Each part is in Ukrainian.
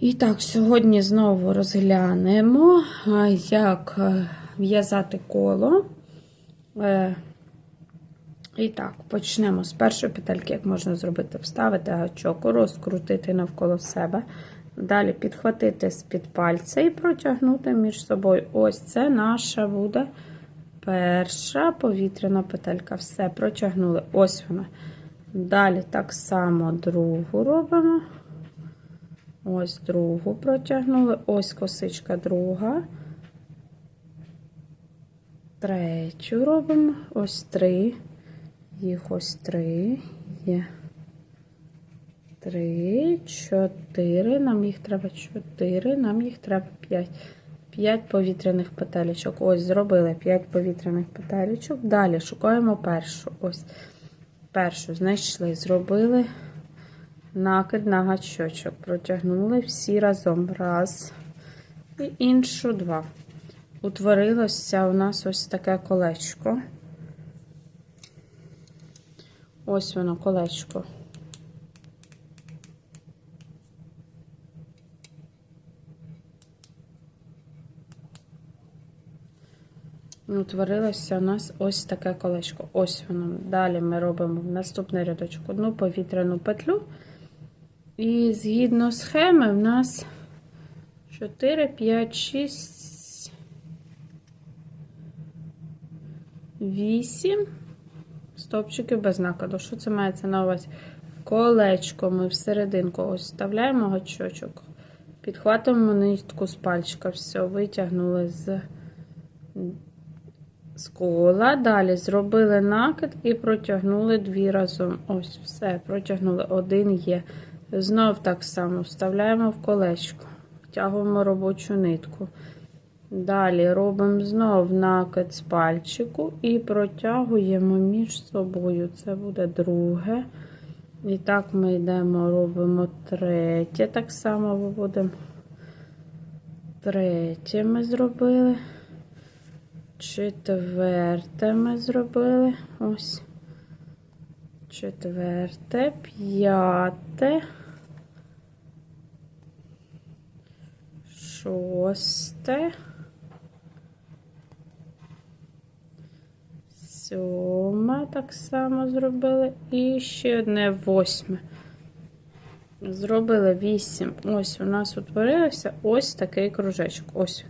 І так, сьогодні знову розглянемо, як е, в'язати коло. Е, І так, почнемо з першої петельки, як можна зробити, вставити гачок, розкрутити навколо себе. Далі підхватити з-під пальця і протягнути між собою. Ось це наша буде перша повітряна петелька. Все, протягнули. Ось вона. Далі так само другу робимо. Ось другу протягнули. Ось косичка друга. Третю робимо. Ось три. Їх ось три. Є. Три, чотири. Нам їх треба чотири, нам їх треба п'ять. П'ять повітряних петелечок. Ось, зробили п'ять повітряних петелечок. Далі шукаємо першу. Ось. Першу знайшли, зробили накид на гачочок. Протягнули всі разом. Раз. І іншу два. Утворилося у нас ось таке колечко. Ось воно колечко. Утворилося у нас ось таке колечко. Ось воно. Далі ми робимо наступний рядочок одну повітряну петлю. І згідно схеми, в нас 4, 5, 6, 8 стовпчиків без накладу. Що це мається на увазі? Колечко ми всерединку ось вставляємо гачочок, підхватуємо нитку з пальчика, все, витягнули з з кола. Далі зробили накид і протягнули дві разом. Ось, все, протягнули один є. Знов так само вставляємо в колечко, втягуємо робочу нитку. Далі робимо знов накид з пальчику і протягуємо між собою. Це буде друге. І так ми йдемо, робимо третє. Так само виводимо. Третє ми зробили. Четверте ми зробили. Ось. Четверте, п'яте. Шосте. Сьоме так само зробили. І ще одне восьме. Зробили вісім. Ось у нас утворився ось такий кружечок. Ось.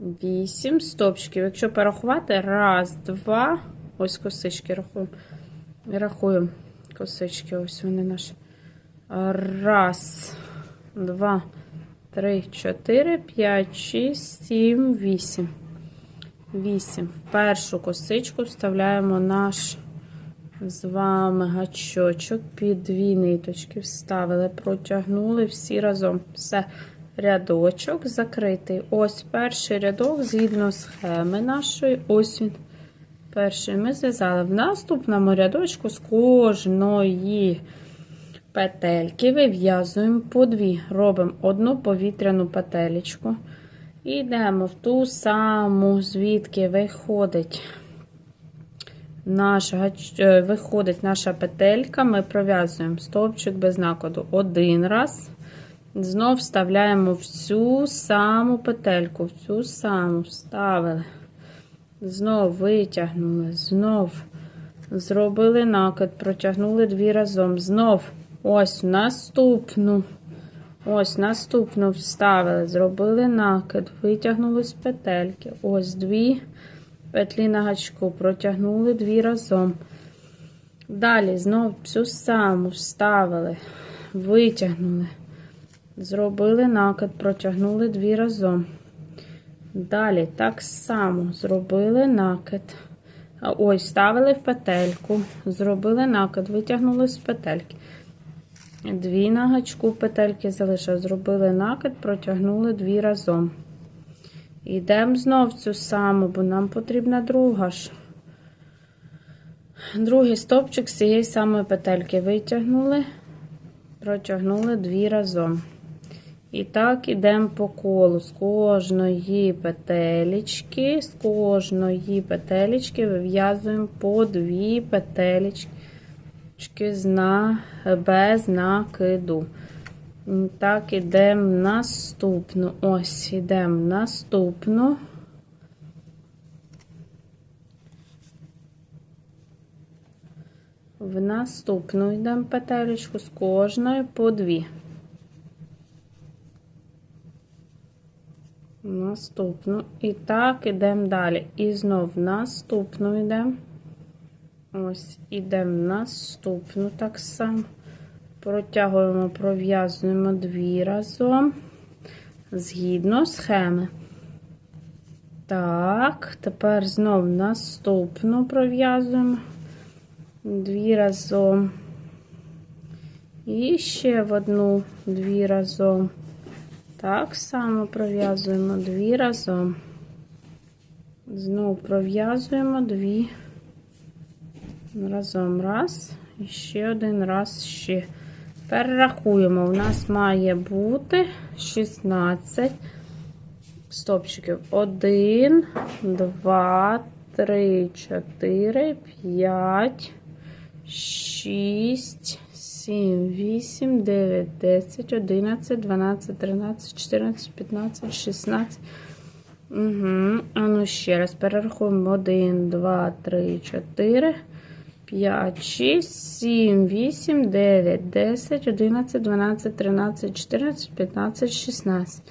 Вісім стопчиків. Якщо порахувати, раз, два. Ось косички рахуємо. Рахуємо косички, ось вони наші. Раз, два, три, чотири, п'ять, шість, сім, вісім. Вісім. В першу косичку вставляємо наш з вами гачочок. Під дві ниточки вставили, протягнули всі разом. Все рядочок закритий. Ось перший рядок, згідно схеми нашої, ось він. Перший ми зв'язали. В наступному рядочку з кожної петельки вив'язуємо по дві. Робимо одну повітряну петелечку. І йдемо в ту саму, звідки виходить наша, виходить наша петелька. Ми пров'язуємо стовпчик без накладу один раз. Знов вставляємо в цю саму петельку, в цю саму вставили. Знов витягнули, знов зробили накид, протягнули дві разом. Знов ось наступну. Ось наступну вставили, зробили накид, витягнули з петельки. Ось дві петлі на гачку, протягнули дві разом. Далі знов цю саму вставили, витягнули. Зробили накид, протягнули дві разом. Далі так само зробили накид. Ось, ставили в петельку, зробили накид, витягнули з петельки. Дві на гачку петельки залишили, зробили накид, протягнули дві разом. Йдемо знов цю саму, бо нам потрібна друга ж. Другий стовпчик з цієї самої петельки витягнули, протягнули дві разом. І так ідемо по колу з кожної петелечки, з кожної петелечки вив'язуємо по дві петелечки без накиду. Так, ідемо наступну. Ось, ідемо наступну. В наступну йдемо петелечку з кожної по дві. Наступну. І так, ідемо далі. І знов наступну йдемо. Ось, ідемо наступну так само. Протягуємо, пров'язуємо дві разом. Згідно схеми. Так, тепер знов наступну пров'язуємо. Дві разом. І ще в одну дві разом. Так само пров'язуємо дві разом. Знову пров'язуємо дві разом. Раз. І ще один раз ще. Перерахуємо. У нас має бути 16 стопчиків. 1, 2, 3, 4, 5, 6, 7, 8, 9, 10, 11, 12, 13, 14, 15, 16. Угу. А ну ще раз перерахуємо. 1, 2, 3, 4, 5, 6, 7, 8, 9, 10, 11, 12, 13, 14, 15, 16.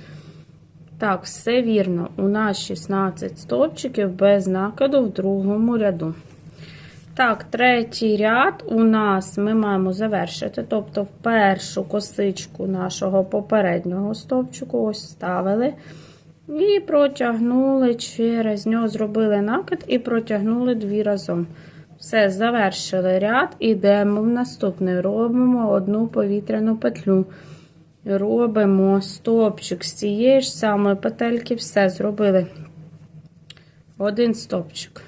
Так, все вірно. У нас 16 стовпчиків без накиду в другому ряду. Так, третій ряд у нас ми маємо завершити. Тобто, першу косичку нашого попереднього стовпчику ось ставили. І протягнули через нього, зробили накид і протягнули дві разом. Все, завершили ряд, ідемо в наступний. Робимо одну повітряну петлю. Робимо стопчик з цієї ж самої петельки, все зробили. Один стопчик.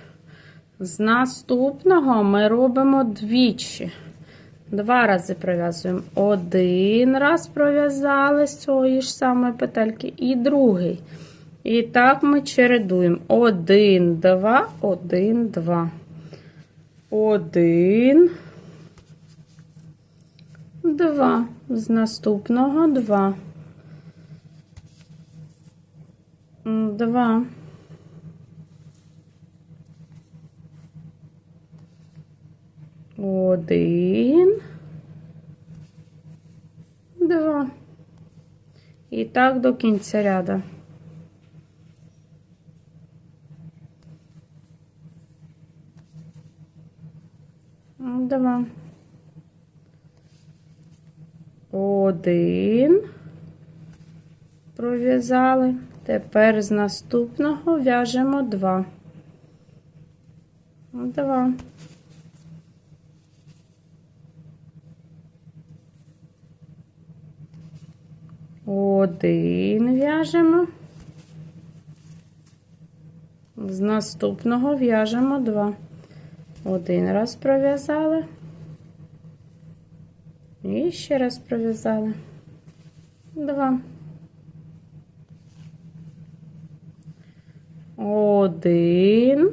З наступного ми робимо двічі. Два рази пров'язуємо. Один раз пров'язали з цієї ж самої петельки, і другий. І так ми чередуємо. Один, два, один, два. Один. Два. З наступного два. Два. Один. Два. І так до кінця ряду. Два. Один. Пров'язали. Тепер з наступного в'яжемо два. Два. Один в'яжемо. З наступного в'яжемо два. Один раз пров'язали. І ще раз пров'язали. Два. Один.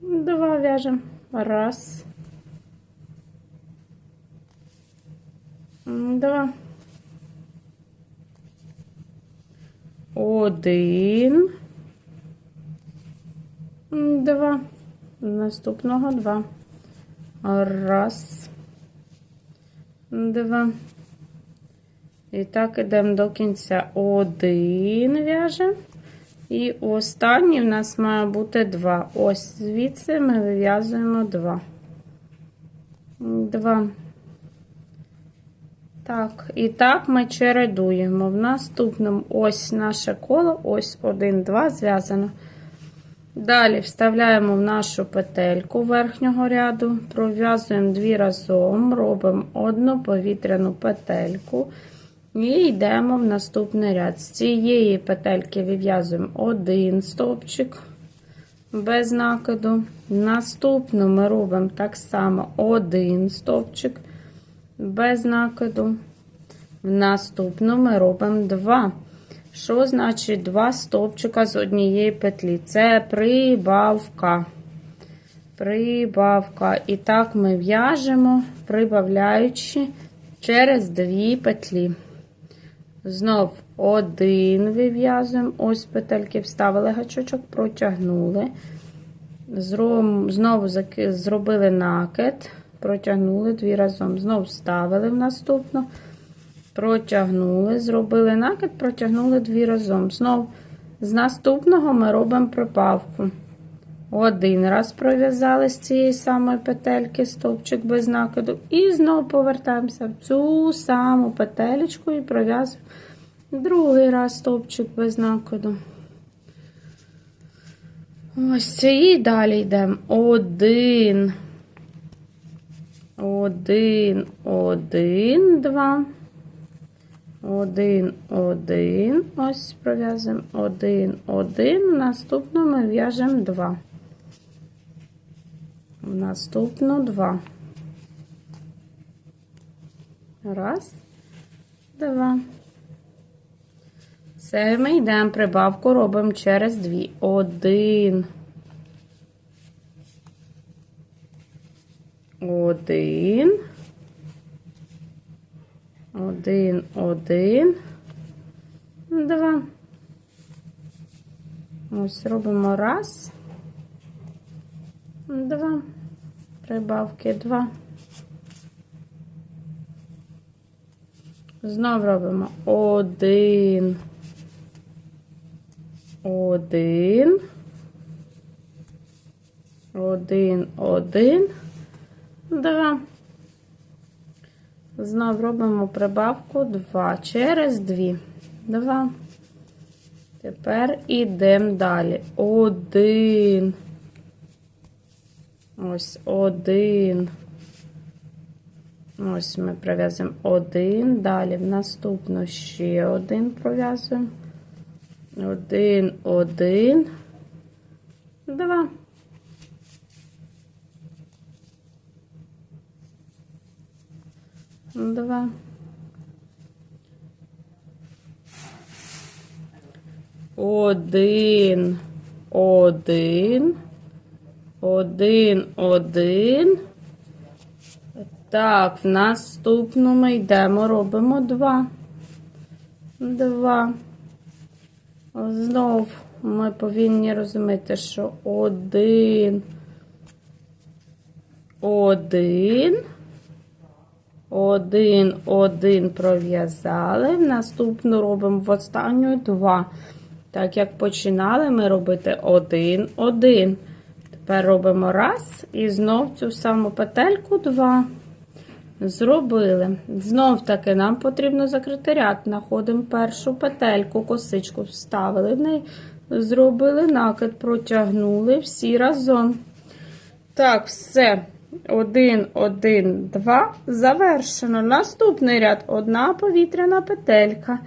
Два в'яжемо. Раз. Два. Один. Два. Наступного два. Раз. Два. І так, ідемо до кінця. Один в'яжемо. І останній в нас має бути два. Ось звідси ми вив'язуємо два. Два. Так, і так ми чередуємо. В наступному ось наше коло, ось один, два зв'язано. Далі вставляємо в нашу петельку верхнього ряду, пров'язуємо дві разом, робимо одну повітряну петельку і йдемо в наступний ряд. З цієї петельки вив'язуємо один стовпчик без накиду. Наступну ми робимо так само один стовпчик без накиду. В наступну ми робимо два. Що значить два стовпчика з однієї петлі? Це прибавка. Прибавка. І так ми в'яжемо, прибавляючи через дві петлі. Знов один вив'язуємо. Ось петельки вставили гачочок, протягнули. Знову зробили накид, протягнули дві разом. Знову вставили в наступну, протягнули, зробили накид, протягнули дві разом. Знов з наступного ми робимо прибавку. Один раз пров'язали з цієї самої петельки стовпчик без накиду. І знову повертаємося в цю саму петелечку і пров'язуємо другий раз стовпчик без накиду. Ось це і далі йдемо. Один. Один, один, два. Один, один. Ось пров'язуємо. Один, один. Наступно ми в'яжемо два. Наступно два. Раз, два. Це ми йдемо прибавку робимо через дві. Один. Один. Один, один. Два. Ось робимо раз. Два. Прибавки два. Знов робимо один. Один. Один, один. Два. Знов робимо прибавку 2 через 2. 2. Тепер ідемо далі. Один. Ось один. Ось ми пров'язуємо один. Далі в наступну ще один пров'язуємо. Один, один. Два. Два. Один, один, один, один. Так, в наступну ми йдемо, робимо два. Два. Знов ми повинні розуміти, що один, один. Один, один пров'язали. Наступну робимо в останню два. Так як починали ми робити один, один. Тепер робимо раз і знов цю саму петельку два. Зробили. Знов таки нам потрібно закрити ряд. Знаходимо першу петельку, косичку вставили в неї, зробили накид, протягнули всі разом. Так, все. Один, один, два. Завершено. Наступний ряд одна повітряна петелька.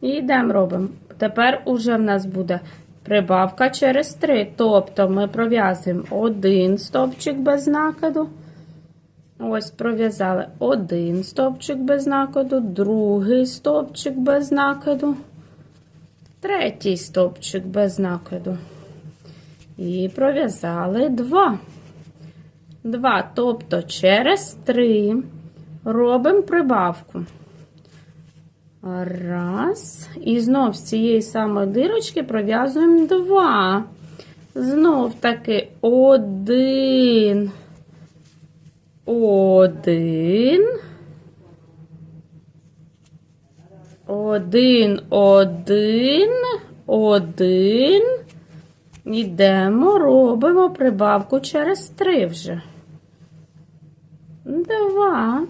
І йдемо робимо. Тепер уже в нас буде прибавка через три. Тобто ми пров'язуємо один стовпчик без накиду. Ось пров'язали один стовпчик без накиду, другий стовпчик без накиду, третій стовпчик без накиду. І пров'язали два. Два, тобто через три робимо прибавку. Раз. І знов з цієї самої дирочки пров'язуємо два. Знов таки один. Один. Один, один, один. Йдемо, робимо прибавку через три вже. Два.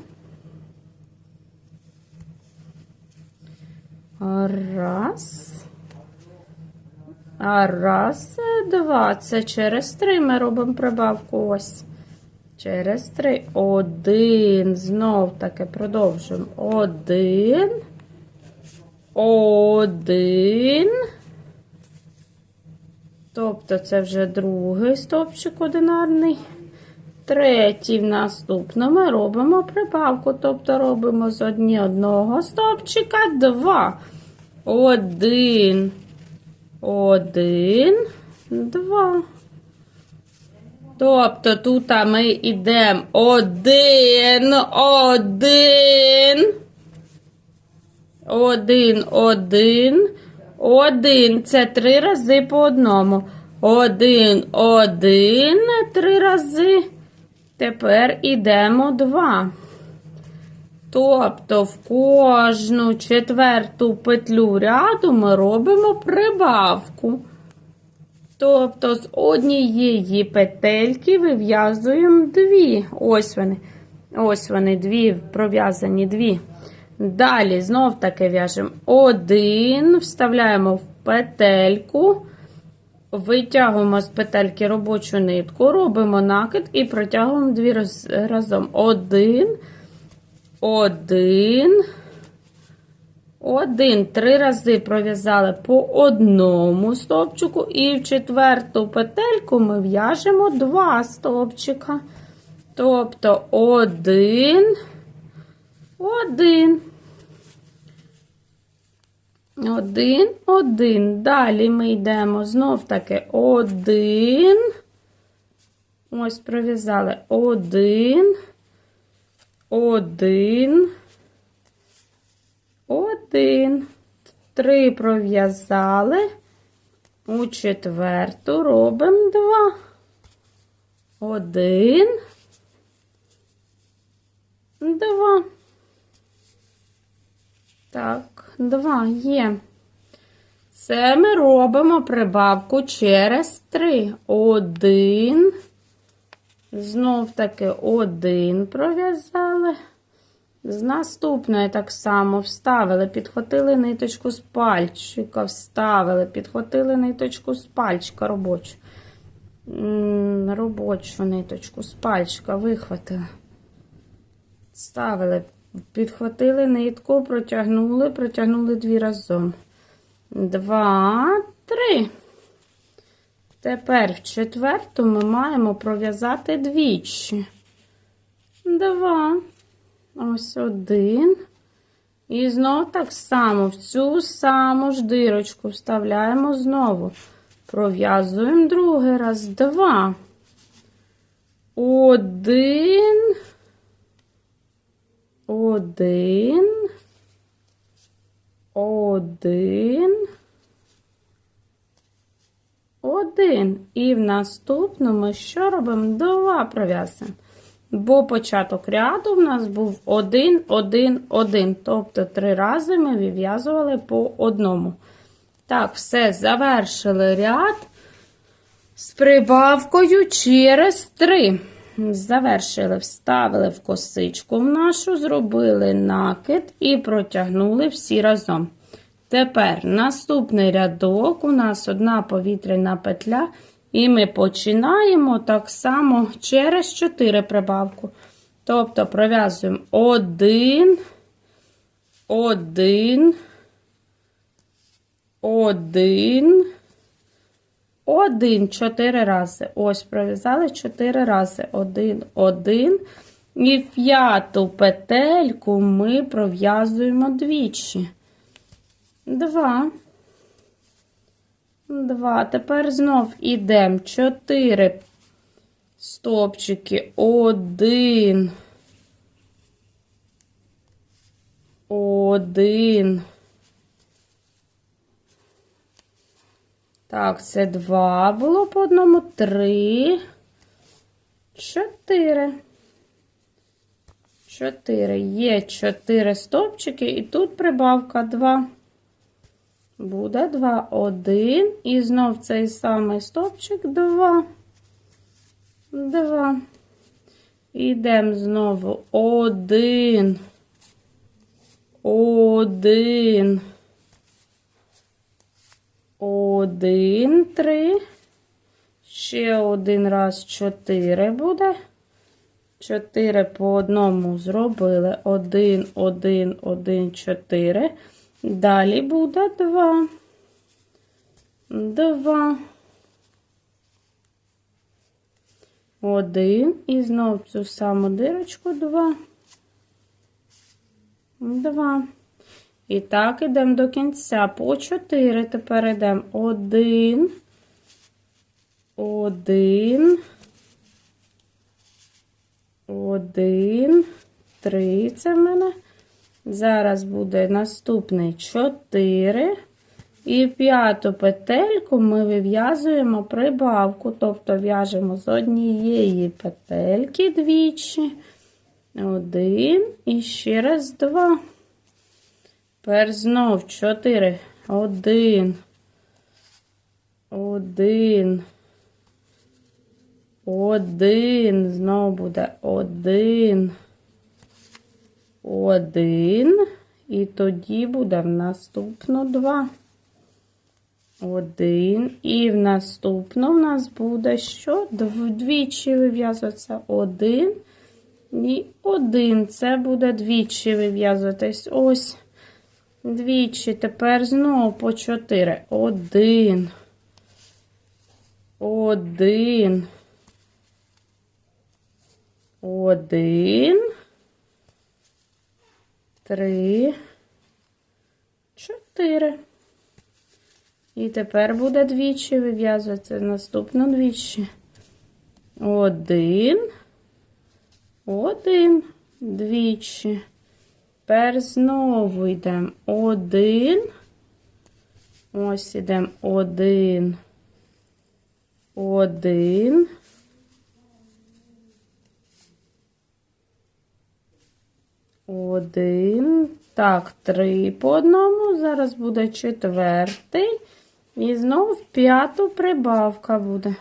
Раз. А раз, два. Це через три ми робимо прибавку ось. Через три. Один. Знов таки продовжуємо. Один. Один. Тобто це вже другий стовпчик одинарний. Третій в наступному робимо прибавку. Тобто робимо з одні одного стовпчика два. Один. Один. Два. Тобто тут ми йдемо один, один. Один, один. Один. Це три рази по одному. Один, один. Три рази. Тепер ідемо два. Тобто в кожну четверту петлю ряду ми робимо прибавку. Тобто з однієї петельки вив'язуємо дві. Ось вони. Ось вони, дві пров'язані дві. Далі знов таки в'яжемо один, вставляємо в петельку, витягуємо з петельки робочу нитку, робимо накид і протягуємо дві раз, разом. Один, один. Один, три рази пров'язали по одному стовпчику, і в четверту петельку ми в'яжемо два стовпчика. Тобто один, один. Один, один. Далі ми йдемо знов таки один. Ось пров'язали один, один. Один. Три пров'язали. У четверту робимо два. Один. Два. Так, два є. Це ми робимо прибавку через три. Один. Знов таки один пров'язали. З наступної так само вставили, підхватили ниточку з пальчика, вставили, підхватили ниточку з пальчика робочу. Робочу ниточку з пальчика вихватили. Ставили, підхватили нитку, протягнули, протягнули дві разом. Два, три. Тепер в четверту ми маємо пров'язати двічі. Два. Ось один. І знову так само в цю саму ж дирочку вставляємо знову. Пров'язуємо другий раз. Два. Один. Один. Один. Один. І в наступному що робимо? Два пров'язуємо. Бо початок ряду в нас був 1, 1, 1. Тобто три рази ми вив'язували по одному. Так, все, завершили ряд з прибавкою через 3. Завершили, вставили в косичку в нашу, зробили накид і протягнули всі разом. Тепер наступний рядок у нас одна повітряна петля. І ми починаємо так само через 4 прибавку. Тобто пров'язуємо 1, 1, 1, 1, 4 рази. Ось пров'язали 4 рази. 1, 1. І п'яту петельку ми пров'язуємо двічі. 2. Два. Тепер знов ідемо. Чотири стопчики. Один. Один. Так, це два було по одному. Три. Чотири. Чотири. Є чотири стопчики, і тут прибавка два. Буде 2, 1. І знов цей самий стопчик 2. 2. Йдемо знову 1. 1. 1, 3. Ще один раз 4 буде. 4 по одному зробили. 1, 1, 1, 4. Далі буде два. Два. Один. І знов цю саму дирочку два. Два. І так ідемо до кінця. По чотири. Тепер йдемо один. Один. Один, три. Це в мене. Зараз буде наступний чотири. І в п'яту петельку ми вив'язуємо прибавку, тобто в'яжемо з однієї петельки двічі. Один і ще раз два. Тепер знов чотири. Один. Один. Один. Знову буде один. Один. І тоді буде в наступну два. Один. І в наступну в нас буде що? Двічі вив'язуватися. Один. І один. Це буде двічі вив'язуватись. Ось. Двічі. Тепер знову по чотири. Один. Один. Один. Три. Чотири. І тепер буде двічі вив'язуватися. Наступно двічі. Один. Один. Двічі. Тепер знову йдемо один. Ось йдемо один. Один. Один. Так, три по одному. Зараз буде четвертий. І знову в п'яту прибавка буде.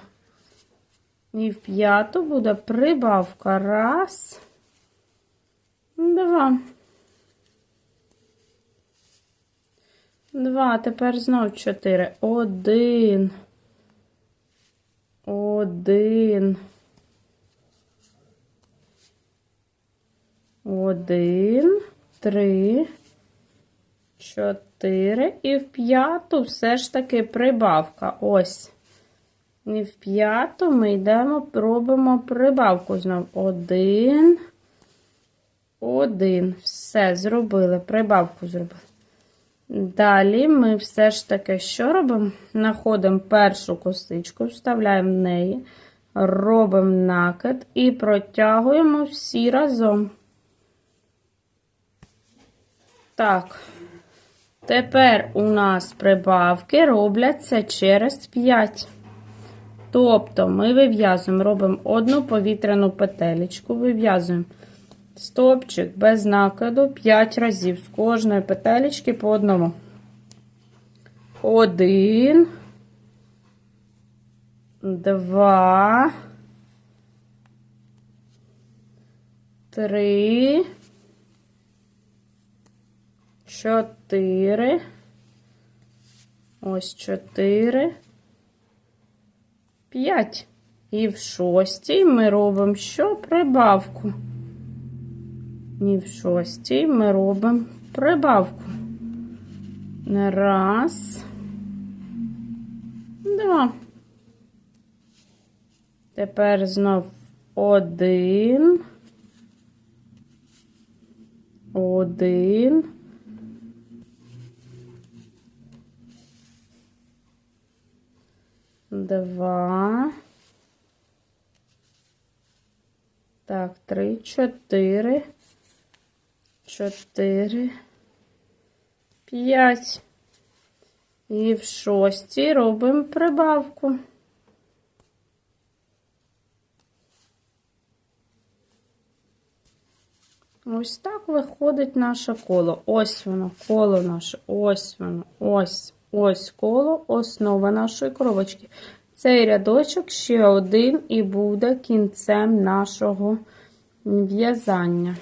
І в п'яту буде прибавка. Раз. Два. Два. Тепер знов чотири. Один. Один. Один. Три. Чотири. І в п'яту все ж таки прибавка. Ось. І в п'яту ми йдемо, робимо прибавку знову. Один. Один. Все, зробили. Прибавку зробили. Далі ми все ж таки що робимо? Знаходимо першу косичку, вставляємо в неї, робимо накид і протягуємо всі разом. Так. Тепер у нас прибавки робляться через 5. Тобто ми вив'язуємо, робимо одну повітряну петелечку, вив'язуємо стопчик без накиду 5 разів з кожної петелечки по одному. Один, два, три, чотири. Ось чотири. П'ять. І в шостій ми робимо що? Прибавку. І в шостій ми робимо прибавку. Раз. Два. Тепер знов один. Один. Два. Так, три, чотири. Чотири. П'ять. І в шостій робимо прибавку. Ось так виходить наше коло. Ось воно, коло наше, ось воно, ось, ось коло, основа нашої коробочки. Цей рядочок ще один і буде кінцем нашого в'язання.